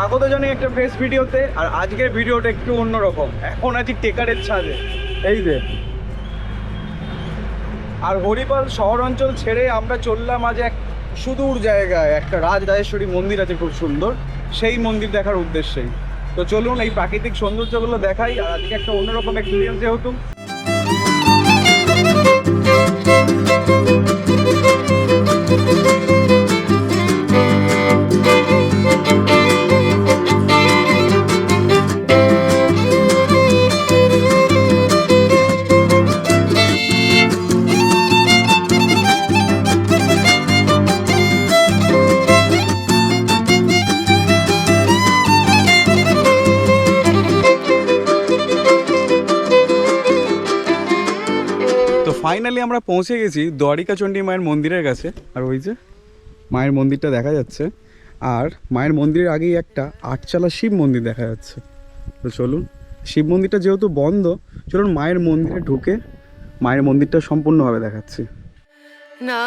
স্বাগত জানাই একটা ফ্রেশ ভিডিওতে আর আজকের ভিডিওটা একটু অন্যরকম। এখন আছি টেকারের ছাদে। এই যে। আর হরিপাল শহর অঞ্চল ছেড়ে আমরা চললাম আজ এক সুদূর জায়গায়, একটা রাজ রাজেশ্বরী মন্দির আছে খুব সুন্দর। সেই মন্দির দেখার উদ্দেশ্যেই। তো চলুন এই প্রাকৃতিক সৌন্দর্যগুলো দেখাই, আর আজকে একটা অন্যরকম এক্সপিরিয়েন্স যেহেতু। তো ফাইনালি আমরা পৌঁছে গেছি দ্বারিকা চণ্ডী মায়ের মন্দিরের কাছে। আর ওই যে মায়ের মন্দিরটা দেখা যাচ্ছে। আর মায়ের মন্দিরের আগেই একটা আটচালা শিব মন্দির দেখা যাচ্ছে। তো চলুন, শিব মন্দিরটা যেহেতু বন্ধ, চলুন মায়ের মন্দিরে ঢুকে মায়ের মন্দিরটা সম্পূর্ণভাবে দেখাচ্ছি। না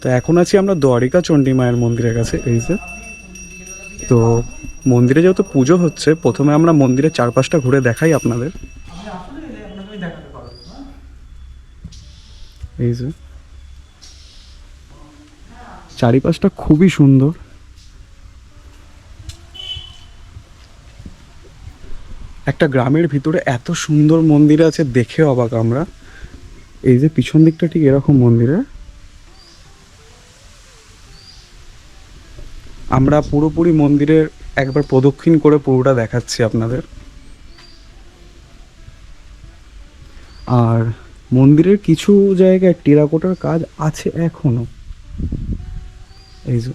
তো এখন আছি আমরা দ্বারিকা চণ্ডী মায়ের মন্দিরের কাছে, এই যে। তো মন্দিরে যেহেতু পুজো হচ্ছে, প্রথমে আমরা মন্দিরের চারপাশটা ঘুরে দেখাই আপনাদের। এই যে। চারিপাশটা খুবই সুন্দর। একটা গ্রামের ভিতরে এত সুন্দর মন্দির আছে, দেখে অবাক আমরা। এই যে পিছন দিকটা ঠিক এরকম মন্দিরে আমরা পুরোপুরি মন্দিরের একবার প্রদক্ষিণ করে পুরোটা দেখাচ্ছি আপনাদের। আর মন্দিরের কিছু জায়গায় টেরাকোটার কাজ আছে এখনও। এই যে।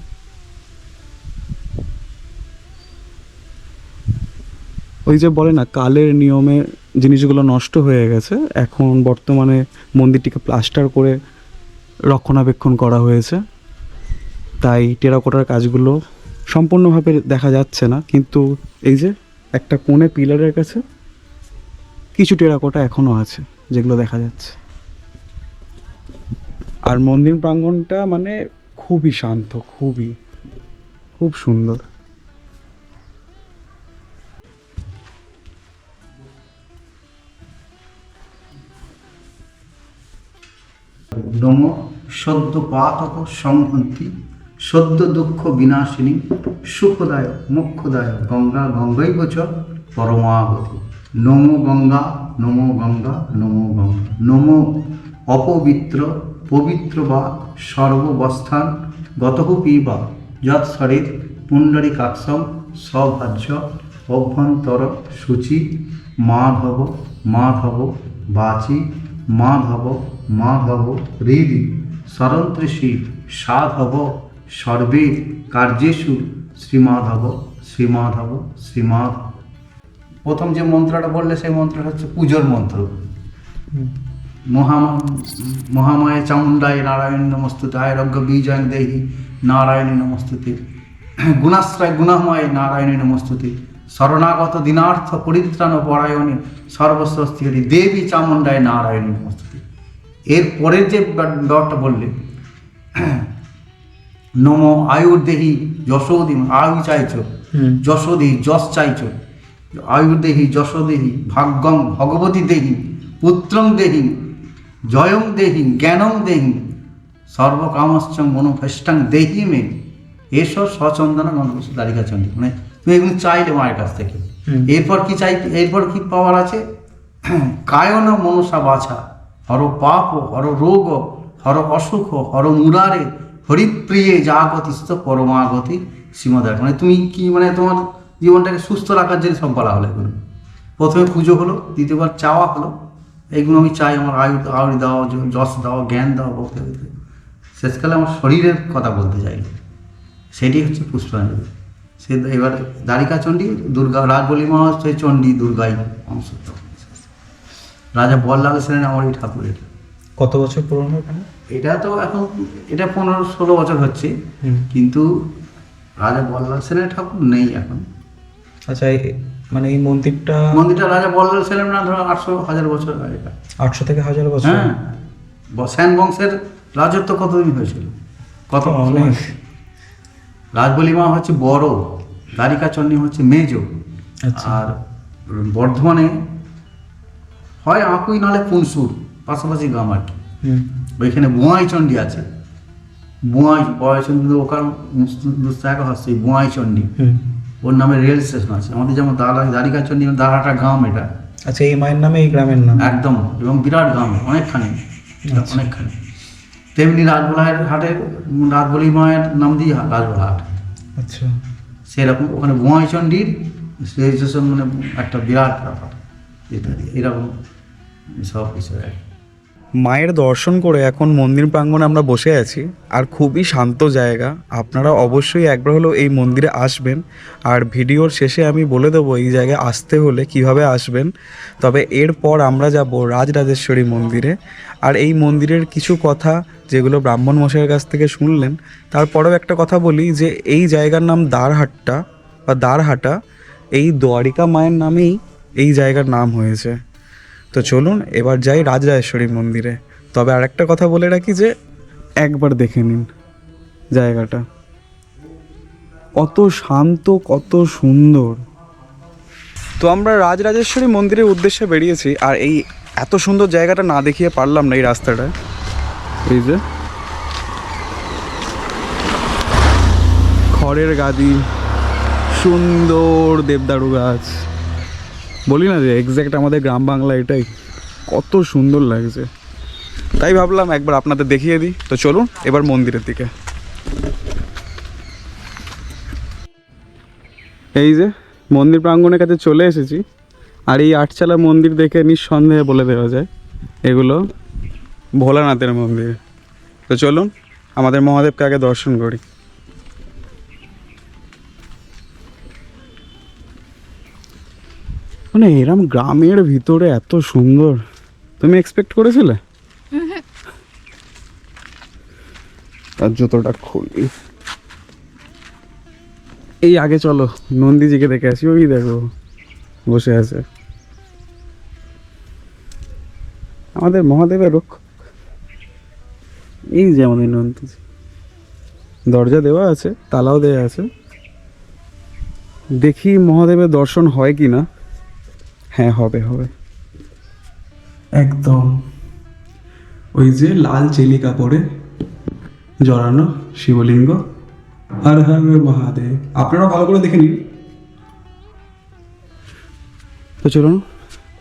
ওই যে বলে না, কালের নিয়মে জিনিসগুলো নষ্ট হয়ে গেছে। এখন বর্তমানে মন্দিরটিকে প্লাস্টার করে রক্ষণাবেক্ষণ করা হয়েছে। তাই টেরাকোটার কাজগুলো সম্পূর্ণভাবে দেখা যাচ্ছে না। কিন্তু এই যে একটা কোণে পিলারের কাছে কিছু টেরাকোটা এখনও আছে, যেগুলো দেখা যাচ্ছে। আর মন্দির প্রাঙ্গণটা মানে খুবই শান্ত, খুবই, খুব সুন্দর। সদ্য পাতক সংহন্তি সদ্য দুঃখ বিনাশিনী, সুখদায়ক মুখ্যদায় গঙ্গা গঙ্গৈব চ পরমাগতি নম গঙ্গা নম গঙ্গা নম গঙ্গা। নম অপবিত্র, পবিত্র বা সর্ববস্থান গতহ পিবা। যৎ শরীর পুণ্ডরিকাক্ষম সভাজ্য অভ্যন্তর সূচি মাধব মাধব বাচি, মাধব মাধব হৃদি। সরন্ত্রিষী সাধব সর্বে কার্যেষু শ্রীমাধব শ্রীমাধব শ্রীমাধব প্রথম যে মন্ত্রটা বললে সেই মন্ত্রটা হচ্ছে পুজোর মন্ত্র। মহা মহামায় চামুণ্ডায় নারায়ণ নমস্তুতে, আয়রজ্ঞ বীজয়ং দেহি নারায়ণী নমস্তুতে, গুণাশ্রয় গুণময় নারায়ণী নমস্তুতে, শরণাগত দিনার্থ পরিত্রাণ পরায়ণে সর্বস্বস্তি দেবী চামুণ্ডায় নারায়ণী নমস্তুতে। এর পরের যে ব্যাপারটা বললে নম আয়ুর দেহি যশোদি আয়ু চাইছ। যশোদেহি যশ চাইছো। আয়ুর দেহি যশোদেহি ভাগ্যং ভগবতী দেহি পুত্রং দেহি জয়ং দেহি জ্ঞানং দেহি সর্বকামশ্চ মনোফেষ্টাং দেহি মে। এসব সচন্দন গন্ধ দারিকা চন্ডী মানে তুমি এগুলো চাইলে মায়ের কাছ থেকে। এরপর কি চাই এরপর কি পাওয়ার আছে? কায়ন মনসা বাছা হর পাপ হর রোগ হর অসুখ হর মুরারে হরিপ্রিয়ে জাগতিস্থ পরমাগতি সীমাদার মানে তুমি কি মানে তোমার জীবনটাকে সুস্থ রাখার জন্য সব বলা হলো এগুলো। প্রথমে পুজো হলো, দ্বিতীয়বার চাওয়া হলো। এইগুলো আমি চাই আমার আয়ু আয়ু দাও যশ দাও, জ্ঞান দাও বলতে বলতে শেষকালে আমার শরীরের কথা বলতে চাই সেটি হচ্ছে পুষ্পাঞ্জলি। সে এবার দ্বারিকা চণ্ডী, দুর্গা, রাজবলি মা হচ্ছে চণ্ডী, দুর্গাই অংশ। রাজা বল্লাল সেনের আমার এই ঠাকুরের। কত বছর পুরনো এটা তো এখন এটা পনেরো ষোলো বছর হচ্ছে। কিন্তু রাজা বল্লাল সেনের ঠাকুর নেই এখন। আচ্ছা মানে এই মন্দিরটা মন্দিরটা রাজা বল্লাল ছিলেন না ধরো আটশো হাজার বছর আগেকার আটশো থেকে হাজার বছর? হ্যাঁ। সেন বংশের রাজত্ব কতদিন হয়েছিল? কত অনেক। রাজবলিমা হচ্ছে বড় দ্বারিকা চন্ডী হচ্ছে মেজ। আচ্ছা। আর বর্ধমানে হয় আঁকুই নাহলে পুনসুর। পাশাপাশি গ্রাম আর কি ওইখানে বোয়াই চণ্ডী আছে। বোয়াই বোয়াই চণ্ডী ওখান দুস্তাকা হচ্ছে বোয়াই চণ্ডী হুম। ওর নামে রেল স্টেশন আছে। আমাদের যেমন দালা দ্বারিকা চণ্ডী দাঁড়াটা গ্রাম এটা। আচ্ছা এই মায়ের নামে এই গ্রামের নাম? একদম এবং বিরাট গ্রাম অনেকখানি। আচ্ছা। অনেকখানি। তেমনি রাজবলাহের হাটে রাজবলি মায়ের নাম দিয়ে রাজবলা হাট। আচ্ছা। সেরকম ওখানে বোয়াই চণ্ডীর রেজিস্ট্রেশন মানে একটা বিরাট ব্যাপার। এটা এরকম সব কিছু আর কি। মায়ের দর্শন করে এখন মন্দির প্রাঙ্গণে আমরা বসে আছি। আর খুবই শান্ত জায়গা। আপনারা অবশ্যই একবার হলেও এই মন্দিরে আসবেন। আর ভিডিওর শেষে আমি বলে দেবো, এই জায়গায় আসতে হলে কীভাবে আসবেন। তবে এরপর আমরা যাব রাজরাজেশ্বরী মন্দিরে। আর এই মন্দিরের কিছু কথা যেগুলো ব্রাহ্মণ মশাইয়ের কাছ থেকে শুনলেন, তারপরেও একটা কথা বলি যে, এই জায়গার নাম দ্বারহাট্টা বা দ্বারহাটা এই দ্বারিকা মায়ের নামেই এই জায়গার নাম হয়েছে। তো চলুন, এবার যাই রাজরাজেশ্বরী মন্দিরে। তবে আরেকটা কথা বলে রাখি যে, একবার দেখে নিন জায়গাটা। কত শান্ত, কত সুন্দর। তো আমরা রাজরাজেশ্বরী মন্দিরের উদ্দেশ্যে বেরিয়েছি, আর এই এত সুন্দর জায়গাটা না দেখিয়ে পারলাম না এই রাস্তাটায় এই যে। খড়ের গাদি, সুন্দর দেবদারু গাছ। বলি না যে এক্স্যাক্ট আমাদের গ্রাম বাংলা এটাই। কত সুন্দর লাগছে। তাই ভাবলাম একবার আপনাদের দেখিয়ে দিই। তো চলুন, এবার মন্দিরের দিকে। এই যে, মন্দির প্রাঙ্গণের কাছে চলে এসেছি। আর এই আটচালা মন্দির দেখে নিঃসন্দেহে বলে দেওয়া যায়, এগুলো ভোলানাথের মন্দির। তো চলুন, আমাদের মহাদেবকে আগে দর্শন করি। মানে এরম গ্রামের ভিতরে এত সুন্দর। তুমি এক্সপেক্ট করেছিলে? তার জুতোটা খুলি। এই আগে চলো, নন্দীজিকে দেখে আসি, ওই দেখো, বসে আছে। আমাদের মহাদেবের রক্ষক। এই যে আমাদের নন্দীজি। দরজা দেওয়া আছে, তালাও দেওয়া আছে। দেখি মহাদেবের দর্শন হয় কি না হ্যাঁ হবে হবে। একদম। ওই যে লাল চেলি কাপড়ে জড়ানো শিবলিঙ্গ। হর হর মহাদেব। আপনারা ভালো করে দেখে নিন। তো চলুন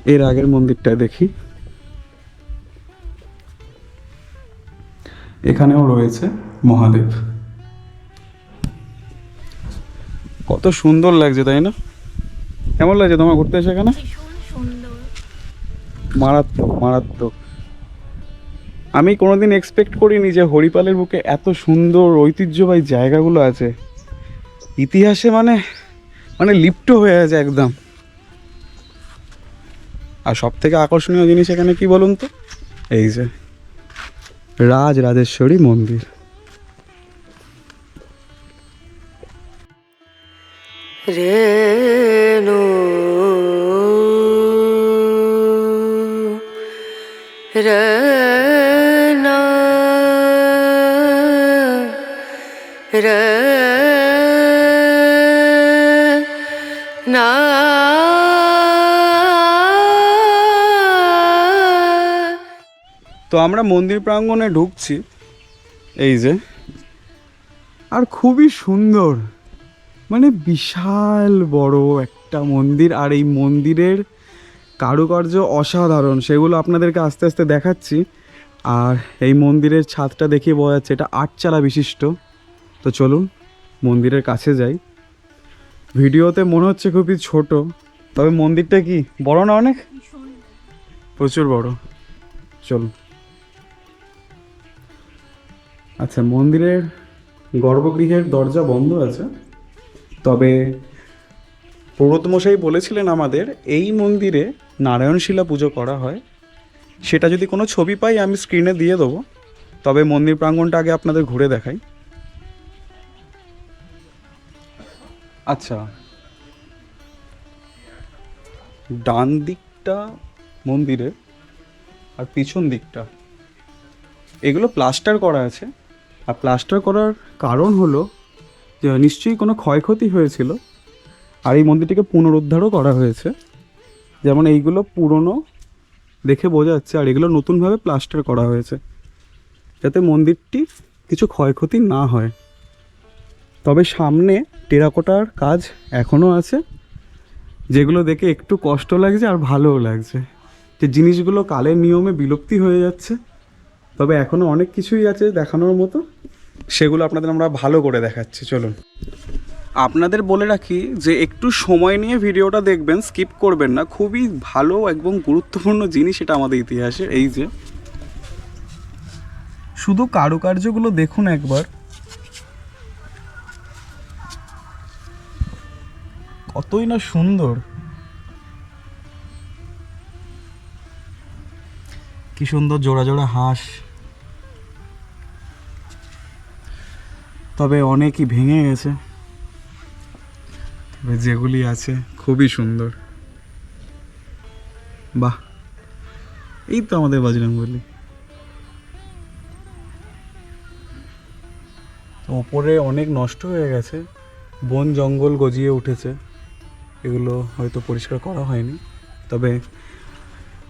এর আগের মন্দিরটা দেখি। এখানেও রয়েছে মহাদেব। কত সুন্দর লাগছে তাই না? কেমন লাগছে তোমার ঘুরতে এসে এখানে? মারাত্মক মারাত্মক। আমি কোনোদিন এক্সপেক্ট করিনি যে হরিপালের বুকে এত সুন্দর ঐতিহ্যবাহী জায়গাগুলো আছে। ইতিহাসে মানে মানে লিপ্ত হয়ে আছে একদম। আর সব থেকে আকর্ষণীয় জিনিস এখানে কি বলুন তো? এই যে রাজ রাজেশ্বরী মন্দির। রেণু রনা রনা তো আমরা মন্দির প্রাঙ্গণে ঢুকছি। এই যে। আর খুবই সুন্দর। মানে বিশাল বড় একটা মন্দির। আর এই মন্দিরের কারুকার্য অসাধারণ, সেগুলো আপনাদেরকে আস্তে আস্তে দেখাচ্ছি। আর এই মন্দিরের ছাদটা দেখিয়ে বোঝা যাচ্ছে এটা আটচালা বিশিষ্ট। তো চলুন মন্দিরের কাছে যাই। ভিডিওতে মনে হচ্ছে খুবই ছোট, তবে মন্দিরটা কি বড় না অনেক? প্রচুর বড়। চলুন। আচ্ছা মন্দিরের গর্ভগৃহের দরজা বন্ধ আছে, তবে পুরোতমশাই বলেছিলেন আমাদের, এই মন্দিরে নারায়ণশিলা পুজো করা হয়। সেটা যদি কোনো ছবি পাই, আমি স্ক্রিনে দিয়ে দেবো। তবে মন্দির প্রাঙ্গণটা আগে আপনাদের ঘুরে দেখাই। আচ্ছা। ডান দিকটা মন্দিরের আর পিছন দিকটা। এগুলো প্লাস্টার করা আছে। আর প্লাস্টার করার কারণ হলো যে, নিশ্চয়ই কোনো ক্ষয়ক্ষতি হয়েছিল। আর এই মন্দিরটিকে পুনরুদ্ধারও করা হয়েছে। যেমন এইগুলো পুরনো দেখে বোঝা যাচ্ছে, আর এগুলো নতুনভাবে প্লাস্টার করা হয়েছে। যাতে মন্দিরটি কিছু ক্ষয়ক্ষতি না হয়। তবে সামনে টেরাকোটার কাজ এখনও আছে, যেগুলো দেখে একটু কষ্ট লাগছে আর ভালোও লাগছে। যে জিনিসগুলো কালের নিয়মে বিলুপ্তি হয়ে যাচ্ছে, তবে এখনও অনেক কিছুই আছে দেখানোর মতো। সেগুলো আপনাদের আমরা ভালো করে দেখাচ্ছি, চলুন। আপনাদের বলে রাখি যে একটু সময় নিয়ে ভিডিওটা দেখবেন, স্কিপ করবেন না। খুবই ভালো এবং গুরুত্বপূর্ণ জিনিস এটা আমাদের ইতিহাসে এই যে। শুধু কারুকার্যগুলো দেখুন একবার। কতই না সুন্দর। কি সুন্দর জোড়া জোড়া হাঁস। তবে অনেকই ভেঙে গেছে। যেগুলি আছে খুবই সুন্দর। বাহ, এই তো আমাদের বজরংবলী ওপরে অনেক নষ্ট হয়ে গেছে, বন জঙ্গল গজিয়ে উঠেছে, এগুলো হয়তো পরিষ্কার করা হয়নি। তবে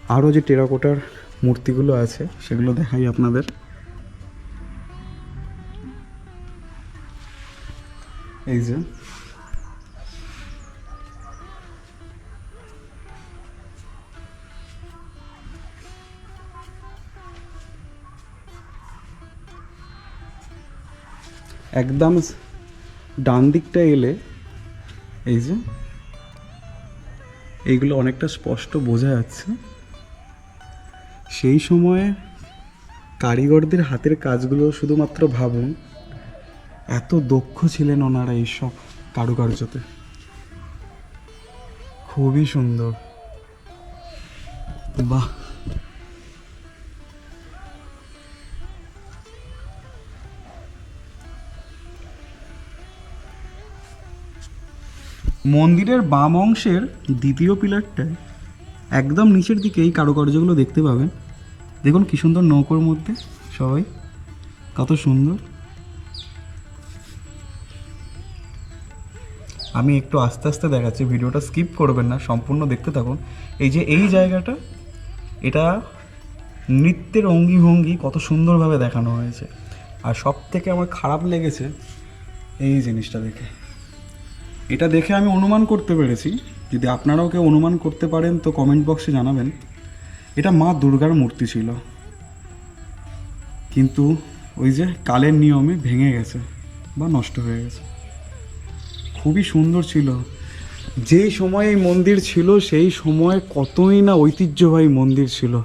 আরও যে টেরাকোটার মূর্তিগুলো আছে, সেগুলো দেখাই আপনাদের। এই যে একদম ডান দিকটা এলে, এই যে, এইগুলো অনেকটা স্পষ্ট বোঝা যাচ্ছে। সেই সময়ে কারিগরদের হাতের কাজগুলো শুধুমাত্র ভাবুন, এত দক্ষ ছিলেন ওনারা এইসব কারুকার্যতে। খুবই সুন্দর। বাহ! মন্দিরের বাম অংশের দ্বিতীয় পিলারটায় একদম নিচের দিকে এই কারুকার্যগুলো দেখতে পাবেন। দেখুন কি সুন্দর নৌকোর মধ্যে সবাই, কত সুন্দর। আমি একটু আস্তে আস্তে দেখাচ্ছি, ভিডিওটা স্কিপ করবেন না, সম্পূর্ণ দেখতে থাকুন। এই যে এই জায়গাটা, এটা নৃত্যের অঙ্গি ভঙ্গি কত সুন্দরভাবে দেখানো হয়েছে। আর সব থেকে আমার খারাপ লেগেছে এই জিনিসটা দেখে। এটা দেখে আমি অনুমান করতে পেরেছি। যদি আপনারাও কেউ অনুমান করতে পারেন, তো কমেন্ট বক্সে জানাবেন। এটা মা দুর্গার মূর্তি ছিল। কিন্তু ওই যে কালের নিয়মে ভেঙে গেছে বা নষ্ট হয়ে গেছে। খুবই সুন্দর ছিল। যেই সময় এই মন্দির ছিল, সেই সময় কতই না ঐতিহ্যবাহী মন্দির ছিল।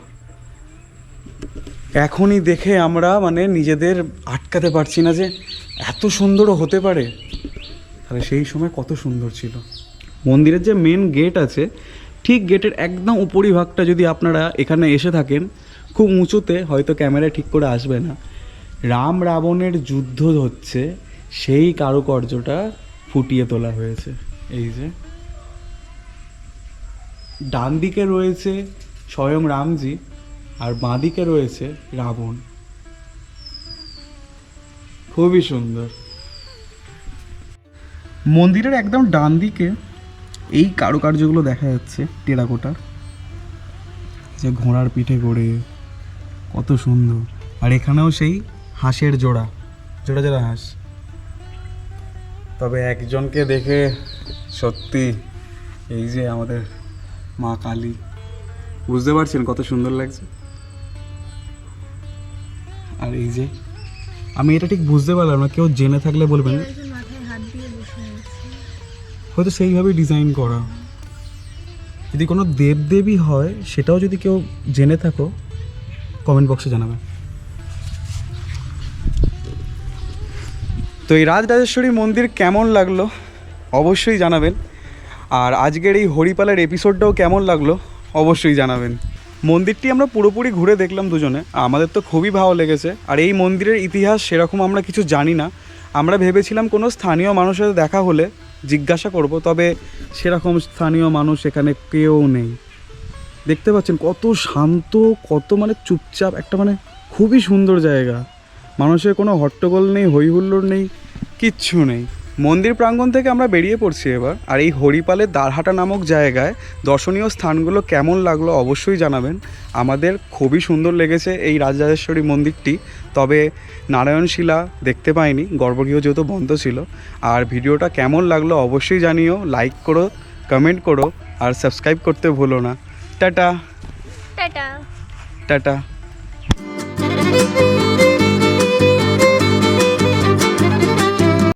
এখনই দেখে আমরা মানে নিজেদের আটকাতে পারছি না যে এত সুন্দরও হতে পারে। তাহলে সেই সময় কত সুন্দর ছিল। মন্দিরের যে মেন গেট আছে, ঠিক গেটের একদম উপরিভাগটা যদি আপনারা এখানে এসে থাকেন, খুব উঁচুতে হয়তো ক্যামেরা ঠিক করে আসবে না। রাম রাবণের যুদ্ধ হচ্ছে, সেই কারুকার্যটা ফুটিয়ে তোলা হয়েছে। এই যে। ডান দিকে রয়েছে স্বয়ং রামজি, আর বাঁ দিকে রয়েছে রাবণ। খুবই সুন্দর। মন্দিরের একদম ডান দিকে এই কারুকার্যগুলো দেখা যাচ্ছে টেরাকোটার। যে ঘোড়ার পিঠে করে, কত সুন্দর। আর এখানেও সেই হাঁসের জোড়া জোড়া জোড়া হাঁস। তবে একজনকে দেখে সত্যি এই যে আমাদের মা কালী। বুঝতে পারছেন কত সুন্দর লাগছে? আর এই যে, আমি এটা ঠিক বুঝতে পারলাম না, কেউ জেনে থাকলে বলবেন। হয়তো সেইভাবেই ডিজাইন করা। যদি কোনো দেবদেবী হয়, সেটাও যদি কেউ জেনে থাকো কমেন্ট বক্সে জানাবে। তো এই রাজরাজেশ্বরী মন্দির কেমন লাগল? অবশ্যই জানাবেন। আর আজকের এই হরিপালের এপিসোডটাও কেমন লাগল? অবশ্যই জানাবেন। মন্দিরটি আমরা পুরোপুরি ঘুরে দেখলাম দুজনে। আমাদের তো খুবই ভালো লেগেছে। আর এই মন্দিরের ইতিহাস সেরকম আমরা কিছু জানি না। আমরা ভেবেছিলাম কোনো স্থানীয় মানুষের দেখা হলে জিজ্ঞাসা করব, তবে সেরকম স্থানীয় মানুষ এখানে কেউ নেই। দেখতে পাচ্ছেন কত শান্ত, কত মানে চুপচাপ, একটা মানে খুবই সুন্দর জায়গা। মানুষের কোনো হট্টগোল নেই হইহুল্লোড় নেই, কিচ্ছু নেই। মন্দির প্রাঙ্গণ থেকে আমরা বেরিয়ে পড়ছি এবার। আর এই হরিপালের দারহাটা নামক জায়গায় দর্শনীয় স্থানগুলো কেমন লাগল অবশ্যই জানাবেন। আমাদের খুবই সুন্দর লেগেছে এই রাজরাজেশ্বরী মন্দিরটি তবে নারায়ণশিলা দেখতে পাইনি গর্ভগৃহ যেহেতু বন্ধ ছিল। আর ভিডিওটা কেমন লাগল অবশ্যই জানিও লাইক করো কমেন্ট করো আর সাবস্ক্রাইব করতে ভুলো না। টাটা। টাটা। টাটা।